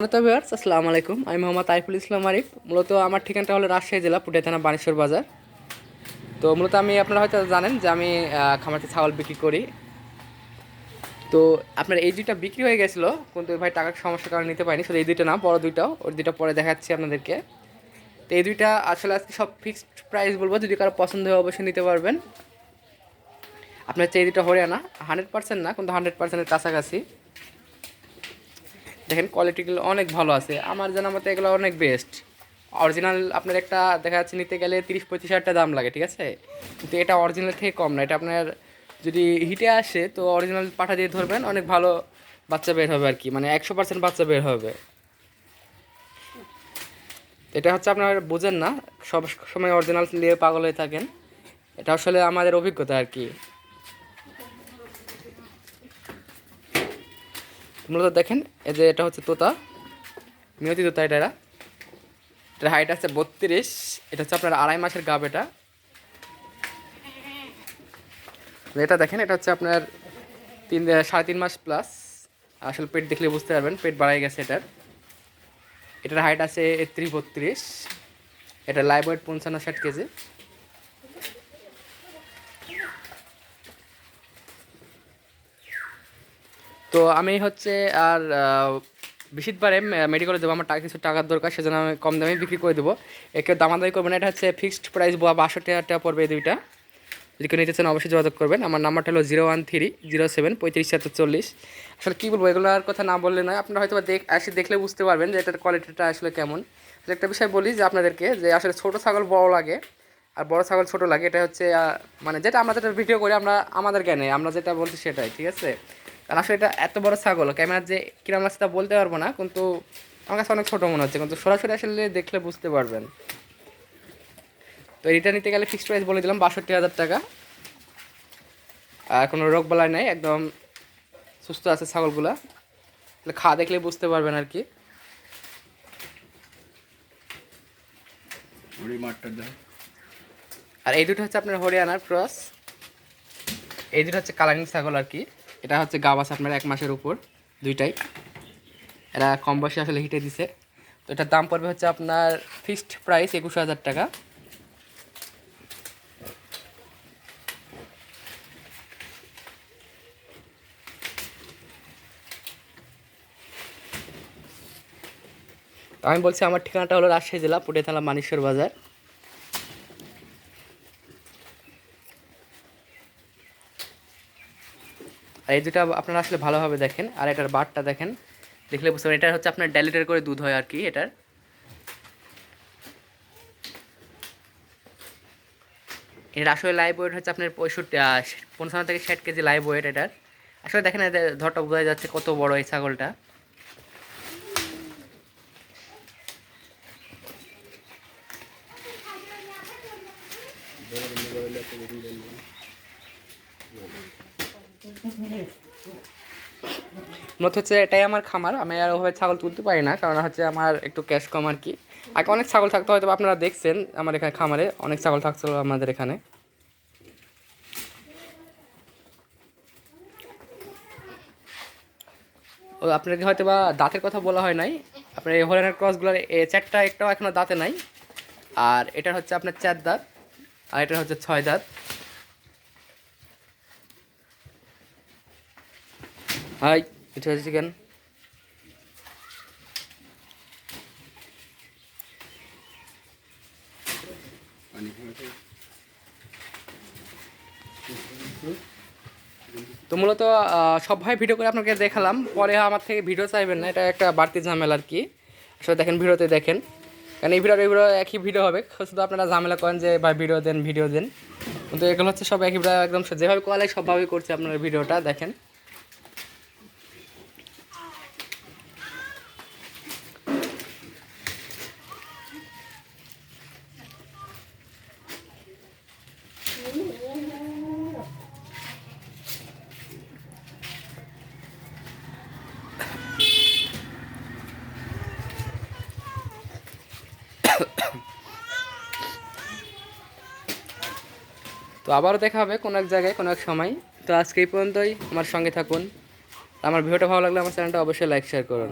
তো ভিউয়ার্স আসসালামু আলাইকুম। আমি মোহাম্মদ আইফুল ইসলাম আরিফ। মূলত আমার ঠিকানাটা হলো রাজশাহী জেলা পুটিয়া থানা বানেশ্বর বাজার। তো মূলত আমি আপনারা হয়তো জানেন যে আমি আহ, খামারতে ছাগল বিক্রি করি। তো আপনার এই দুইটা বিক্রি হয়ে গেছিল কিন্তু ভাই টাকার সমস্যার কারণে নিতে পারিনি। শুধু এই দুইটা না বড় দুইটাও। ওর দুইটা পরে দেখাচ্ছি আপনাদেরকে। তো এই দুইটা আসলে আজকে সব ফিক্সড প্রাইস বলব। যদি কারও পছন্দ হয় অবশ্যই নিতে পারবেন। আপনার এই দুটো হরিয়ানা। হান্ড্রেড পার্সেন্ট না কিন্তু হান্ড্রেড পার্সেন্টের কাছাকাছি। দেখেন কোয়ালিটিগুলো অনেক ভালো আছে। আমার জানা মতে এগুলো অনেক বেস্ট অরিজিনাল আপনার একটা দেখা যাচ্ছে নিতে গেলে তিরিশ পঁয়ত্রিশ হাজার টাকা দাম লাগে, ঠিক আছে? কিন্তু এটা অরিজিনাল থেকে কম না, এটা আপনার যদি হিটে আসে তো অরিজিনাল পাঠা দিয়ে ধরবেন, অনেক ভালো বাচ্চা বের হবে আর কি মানে একশো পার্সেন্ট বাচ্চা বের হবে। এটা হচ্ছে আপনার বোঝেন না, সব সময় অরিজিনাল নিয়ে পাগল হয়ে থাকেন। এটা আসলে আমাদের অভিজ্ঞতা আর কি। মূলত দেখেন, এই যে এটা হচ্ছে তোতা, নিয়তি তোতা এটা এরা। এটার হাইট আছে বত্রিশ, এটা হচ্ছে আপনার আড়াই মাসের গাব এটা। এটা দেখেন, এটা হচ্ছে আপনার তিন, সাড়ে তিন মাস প্লাস আসলে পেট দেখলে বুঝতে পারবেন, পেট বাড়াই গেছে এটার। এটার হাইট আছে একত্রিশ বত্রিশ এটা লাইভ ওয়েট পঞ্চান্ন ষাট কেজি। তো আমি হচ্ছে আর বিশিতবারে মেডিকেলে দেবো। আমার টাকা কিছু টাকার দরকার, সেজন্য আমি কম দামে বিক্রি করে দেবো। একে দামাদামি করবেন এটা হচ্ছে ফিক্সড প্রাইস বা বাষট্টি হাজার টাকা পড়বে এই দুইটা। যদি কেউ নিতে চান, অবশ্যই যোগাযোগ করবেন। আমার নাম্বারটা হলো zero one three zero seven পঁয়ত্রিশ সাতশো চল্লিশ। আসলে কী বলব, এগুলোর কথা না বললে নয়। আপনারা হয়তো দেখ আসে দেখলে বুঝতে পারবেন যে এটার কোয়ালিটিটা আসলে কেমন। একটা বিষয় বলি যে আপনাদেরকে, যে আসলে ছোটো ছাগল বড় লাগে, আর বড় ছাগল ছোটো লাগে, এটা হচ্ছে মানে যেটা আমরা যেটা ভিডিও করি, আমরা আমাদের জ্ঞানে, আমরা যেটা বলছি সেটাই, ঠিক আছে? কারণ আসলে এটা এত বড় ছাগল ক্যামেরার যে কিরম আছে তা বলতে পারব না কিন্তু আমার কাছে অনেক ছোটো মনে হচ্ছে কিন্তু সরাসরি আসলে দেখলে বুঝতে পারবেন। তো এটা নিতে গেলে ফিক্সড প্রাইস বলে দিলাম বাষট্টি হাজার টাকা। আর কোনো রোগ বালাই নাই একদম সুস্থ আছে ছাগলগুলা। তাহলে খাওয়া দেখলে বুঝতে পারবেন আর কি। আর এই দুটো হচ্ছে আপনার হরিয়ানার ক্রস এই দুটো হচ্ছে কালারিং ছাগল আর কি। এটা হচ্ছে গাব আপনার এক মাসের উপর, দুইটাই। এরা কম বয়সে আসলে হিটে দিছে। তো এটার দাম পড়বে হচ্ছে আপনার ফিক্সড প্রাইস একুশ হাজার টাকা। আমি বলছি, আমার ঠিকানাটা হলো রাজশাহী জেলা পুটিয়া থানা মানেশ্বর বাজার। আর এই দুটা আপনারা আসলে ভালোভাবে দেখেন আর এটার বারটা দেখেন দেখলে বুঝতে পারেন এটা হচ্ছে আপনার ডেলিটার করে দুধ হয় আর কি এটার এটার আসলে লাইভ ওয়েট হচ্ছে আপনার পঁয়ষট্টি পঞ্চান্ন থেকে ষাট কেজি লাইভ ওয়েট এটার আসলে দেখেন এদের ধরটা বোঝা যাচ্ছে কত বড় এই ছাগলটা মত হচ্ছে এটাই আমার খামার। আমি আর ওভাবে ছাগল তুলতে পারি না, কারণ হচ্ছে আমার একটু ক্যাশ কম আর কি। আগে অনেক ছাগল থাকতো হয়তো আপনারা দেখছেন আমার এখানে খামারে অনেক ছাগল থাকছিল আমাদের এখানে। ও, আপনাকে হয়তো বা দাঁতের কথা বলা হয় নাই। আপনার এই হরিয়ানার ক্রসগুলোর এ চারটা একটাও এখনও দাঁতে নাই। আর এটার হচ্ছে আপনার চার দাঁত, আর এটা হচ্ছে ছয় দাঁত। হাই, এটা হচ্ছে চিকেন তো মূলত সব ভাই ভিডিও করে আপনাকে দেখালাম। পরে আমার থেকে ভিডিও চাইবেন না, এটা একটা বাড়তি ঝামেলা আর কি। আসলে দেখেন, ভিডিওতে দেখেন। কারণ এই ভিডিও ভিডিও একই ভিডিও হবে। শুধু আপনারা ঝামেলা করেন যে, ভাই, ভিডিও দেন ভিডিও দেন। কিন্তু এগুলো হচ্ছে সব একই ভিডিও, একদম যেভাবে কলে সবভাবেই করছে আপনারা ভিডিওটা, দেখেন। তো আবারও দেখা হবে কোনো এক জায়গায়, কোনো এক সময়। তো আজকে এই পর্যন্তই, আমার সঙ্গে থাকুন। আমার ভিডিওটা ভালো লাগলে আমার চ্যানেলটা অবশ্যই লাইক শেয়ার করুন।